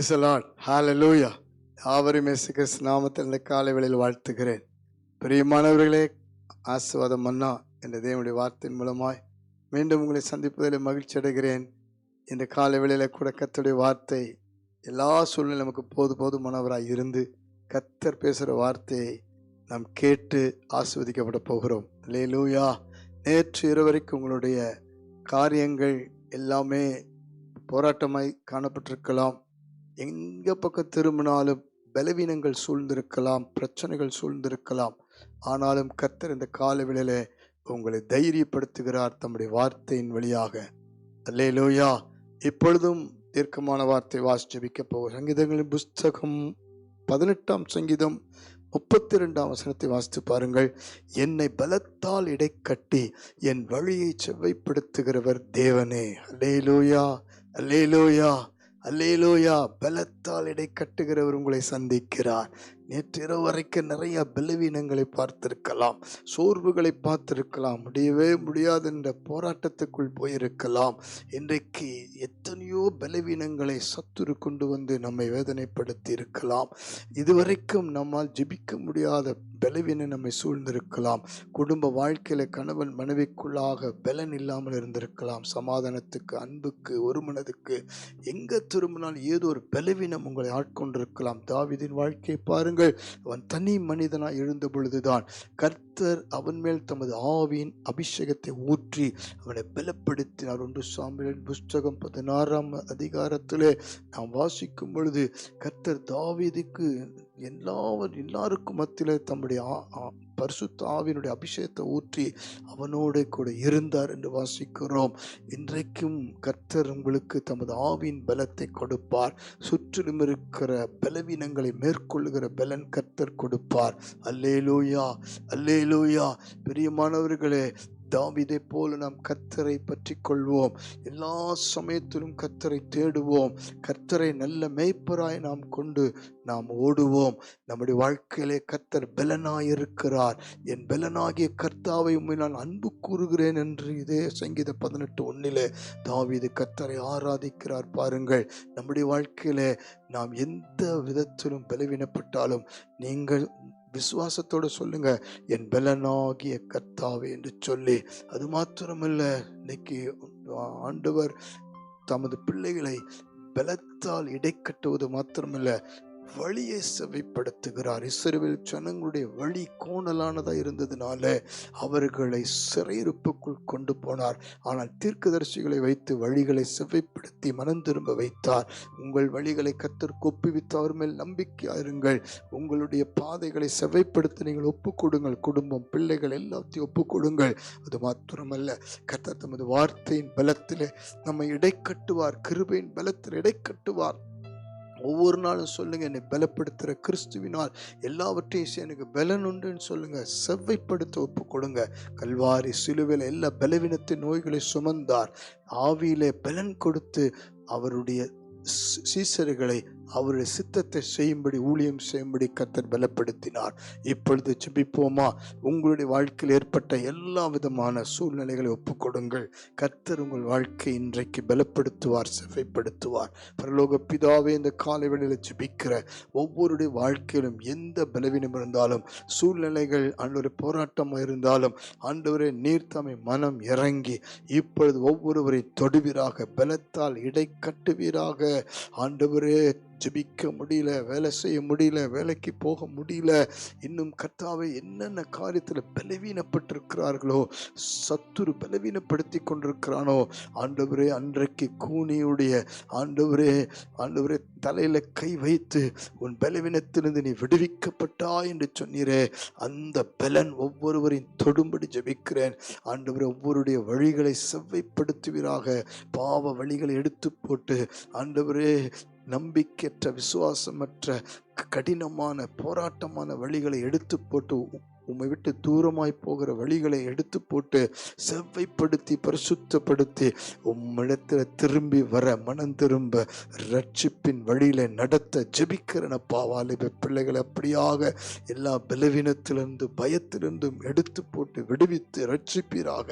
பிரைசலாட் ஹாலலூயா யாவரும் இயேசு கிறிஸ்து நாமத்தில் இந்த காலை வேளையில் வாழ்த்துகிறேன். பிரியமானவர்களே ஆசுவாதம் மன்னா என்ற தேவனுடைய வார்த்தையின் மூலமாய் மீண்டும் உங்களை சந்திப்பதில் மகிழ்ச்சி அடைகிறேன். இந்த காலை வேளையில் கூட கத்தருடைய வார்த்தை எல்லா சூழ்நிலை நமக்கு போது போதுமானவராக இருந்து கத்தர் பேசுகிற வார்த்தையை நாம் கேட்டு ஆஸ்வதிக்கப்பட போகிறோம். லேலூயா நேற்று இருவரைக்கும் உங்களுடைய காரியங்கள் எல்லாமே போராட்டமாய் காணப்பட்டிருக்கலாம். எங்க பக்கம் திரும்பினாலும் பலவீனங்கள் சூழ்ந்திருக்கலாம் பிரச்சனைகள் சூழ்ந்திருக்கலாம். ஆனாலும் கர்த்தர் இந்த கால உங்களை தைரியப்படுத்துகிறார் தம்முடைய வார்த்தையின் வழியாக. அல்லேலூயா. இப்பொழுதும் தீர்க்கமான வார்த்தை வாசிச்சபிக்க போகும் சங்கீதங்களின் புஸ்தகம் பதினெட்டாம் சங்கீதம் முப்பத்தி ரெண்டாம் வசனத்தை வாசித்து பாருங்கள். என்னை பலத்தால் இடைக்கட்டி என் வழியை செவ்வைப்படுத்துகிறவர் தேவனே. அல்லே லோயா அல்லே லோயா அல்லேலோயா பலத்தால் இடை கட்டுகிறவர் உங்களை சந்திக்கிறார். நேற்று இரவு வரைக்கும் நிறைய பலவீனங்களை பார்த்திருக்கலாம் சோர்வுகளை பார்த்திருக்கலாம் முடியவே முடியாது என்ற போராட்டத்துக்குள் போயிருக்கலாம். இன்றைக்கு எத்தனையோ பலவீனங்களை சத்துரு கொண்டு வந்து நம்மை வேதனைப்படுத்தி இருக்கலாம் இதுவரைக்கும் நம்மால் ஜெபிக்க முடியாத பலவீனம் நம்மை சூழ்ந்திருக்கலாம். குடும்ப வாழ்க்கையில கணவன் மனைவிக்குள்ளாக பலன் இல்லாமல் இருந்திருக்கலாம். சமாதானத்துக்கு அன்புக்கு ஒரு மனதுக்கு எங்க திரும்பினால் ஏதோ ஒரு பலவீனம் உங்களை ஆட்கொண்டிருக்கலாம். தாவிதின் வாழ்க்கையை பாருங்கள். அவன் தனி மனிதனாக எழுந்த பொழுதுதான் கர்த்தர் அவன் மேல் தமது ஆவியின் அபிஷேகத்தை ஊற்றி அவனை பலப்படுத்தினார் ஒன்று சாமியின் புஸ்தகம் பதினாறாம் அதிகாரத்திலே நாம் வாசிக்கும் பொழுது கர்த்தர் தாவீதுக்கு எல்லாவர் எல்லாருக்கும் மத்தியில் தம்முடைய ஆ- ஆ- பரிசுத்த ஆவியினுடைய அபிஷேகத்தை ஊற்றி அவனோடு கூட இருந்தார் என்று வாசிக்கிறோம். இன்றைக்கும் கர்த்தர் உங்களுக்கு தமது ஆவியின் பலத்தை கொடுப்பார். சுற்றிலும் இருக்கிற பலவீனங்களை மேற்கொள்ளுகிற பலன் கர்த்தர் கொடுப்பார். அல்லேலூயா அல்லேலூயா. பிரியமானவர்களே தாவிதை போல நாம் கர்த்தரை பற்றி கொள்வோம் எல்லா சமயத்திலும் கர்த்தரை தேடுவோம். கர்த்தரை நல்ல மெய்ப்பராய் நாம் கொண்டு நாம் ஓடுவோம். நம்முடைய வாழ்க்கையிலே கர்த்தர் பலனாயிருக்கிறார். என் பலனாகிய கர்த்தாவை உண்மை நான் அன்பு கூறுகிறேன் என்று இதே சங்கீத பதினெட்டு ஒன்றிலே தாவிது கர்த்தரை ஆராதிக்கிறார் பாருங்கள். நம்முடைய வாழ்க்கையிலே நாம் எந்த விதத்திலும் பலவீனப்பட்டாலும் நீங்கள் விசுவாசத்தோடு சொல்லுங்க என் பலனாகிய கர்த்தாவே என்று சொல்லி அது மாத்திரமல்ல இன்னைக்கு ஆண்டவர் தமது பிள்ளைகளை பலத்தால் இடைக்கட்டுவது மாத்திரமல்ல வழியை செவைப்படுத்துகிறார். இஸ்ரவேல் ஜனங்களுடைய வழி கோணலானதாக இருந்ததுனால அவர்களை சிறையிருப்புக்குள் கொண்டு போனார். ஆனால் தீர்க்கதரிசிகளை வைத்து வழிகளை செவைப்படுத்தி மனம் திரும்ப வைத்தார். உங்கள் வழிகளை கத்தர் ஒப்புவித்து அவர் மேல் நம்பிக்கையாருங்கள் உங்களுடைய பாதைகளை செவ்வைப்படுத்த நீங்கள் ஒப்புக்கொடுங்கள். குடும்பம் பிள்ளைகள் எல்லாத்தையும் ஒப்புக்கொடுங்கள். அது மாத்திரமல்ல கர்த்தர் தமது வார்த்தையின் பலத்தில் நம்மை இடைக்கட்டுவார். கிருபையின் பலத்தில் இடைக்கட்டுவார். ஒவ்வொரு நாளும் சொல்லுங்க என்னை பலப்படுத்துகிற கிறிஸ்துவினால் எல்லாவற்றையும் எனக்கு பலன் உண்டுன்னு சொல்லுங்க. செவ்வைப்படுத்த ஒப்பு கொடுங்க கல்வாரி சிலுவையில் எல்லா பலவீனத்தின் நோய்களை சுமந்தார். ஆவியிலே பலன் கொடுத்து அவருடைய சீசர்களை அவருடைய சித்தத்தை செய்யும்படி ஊழியம் செய்யும்படி கர்த்தர் பலப்படுத்தினார். இப்பொழுது ஜெபிப்போமா? உங்களுடைய வாழ்க்கையில் ஏற்பட்ட எல்லா விதமான சூழ்நிலைகளை ஒப்புக்கொடுங்கள். கர்த்தர் உங்கள் வாழ்க்கை இன்றைக்கு பலப்படுத்துவார் செவைப்படுத்துவார் பரலோக பிதாவே இந்த காலை வேளையில் ஜெபிக்கிற ஒவ்வொருடைய வாழ்க்கையிலும் எந்த பலவீனம் இருந்தாலும் சூழ்நிலைகள் ஆண்டவரை போராட்டமாக இருந்தாலும் ஆண்டவரே நீர்த்தமை மனம் இறங்கி இப்பொழுது ஒவ்வொருவரை தொடுவீராக பலத்தால் இடை கட்டுவீராக ஆண்டவரே ஜெபிக்க முடியல வேலை செய்ய முடியல வேலைக்கு போக முடியல. இன்னும் கர்த்தாவை என்னென்ன காரியத்தில் பலவீனப்பட்டிருக்கிறார்களோ சத்துரு பலவீனப்படுத்தி கொண்டிருக்கிறானோ ஆண்டவரே அன்றைக்கு கூனியுடைய ஆண்டவரே ஆண்டவரே தலையில் கை வைத்து உன் பலவீனத்திலிருந்து நீ விடுவிக்கப்பட்டா என்று சொன்னீரே. அந்த பலன் ஒவ்வொருவரின் தொடும்படி ஜெபிக்கிறேன். ஆண்டவரே ஒவ்வொருடைய வழிகளை செவ்வைப்படுத்துவீராக. பாவ வழிகளை எடுத்து போட்டு ஆண்டவரே நம்பிக்கையற்ற விசுவாசமற்ற கடினமான போராட்டமான வழிகளை எடுத்து போட்டு உ- உம்மை விட்டு தூரமாய் போகிற வழிகளை எடுத்து போட்டு செவ்வைப்படுத்தி பரிசுத்தப்படுத்தி உம்மிடத்தில் திரும்பி வர மனம் திரும்ப ரட்சிப்பின் வழியில நடத்த ஜெபிக்கிறனப்பா வாலிப பிள்ளைகளை அப்படியாக எல்லா பலவீனத்திலிருந்து பயத்திலிருந்தும் எடுத்து போட்டு விடுவித்து ரட்சிப்பீராக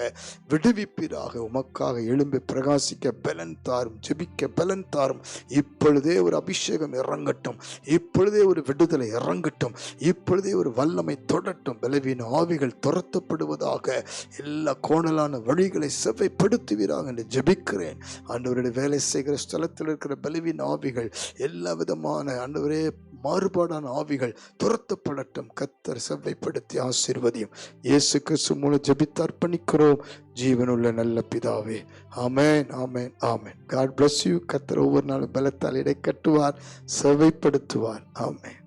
விடுவிப்பீராக. உமக்காக எழும்பி பிரகாசிக்க பலன் தாரும் ஜெபிக்க பலன் தாரும். இப்பொழுதே ஒரு அபிஷேகம் இறங்கட்டும். இப்பொழுதே ஒரு விடுதலை இறங்கட்டும். இப்பொழுதே ஒரு வல்லமை தொடட்டும். பலவீன ஆவிகள் துரத்தப்படுவதாக எல்லா கோணலான வழிகளை செவ்வைப்படுத்துவீராக என்று ஜபிக்கிறேன். ஆண்டவருடைய வேலை செய்கிற ஸ்தலத்தில் இருக்கிற பலவீன ஆவிகள் எல்லா விதமான ஆண்டவரே மாறுபாடான ஆவிகள் துரத்தப்படட்டும். கத்தர் செவ்வைப்படுத்தி ஆசீர்வதியும். இயேசு கிறிஸ்து மூலம் ஜபித்து அர்ப்பணிக்கிறோம். ஜீவனுள்ள நல்ல பிதாவே. ஆமேன் ஆமேன் ஆமேன். காட் பிளஸ் யூ கத்தர் ஒவ்வொரு நாளும் பலத்தால் இடை கட்டுவார் செவைப்படுத்துவார். ஆமேன்.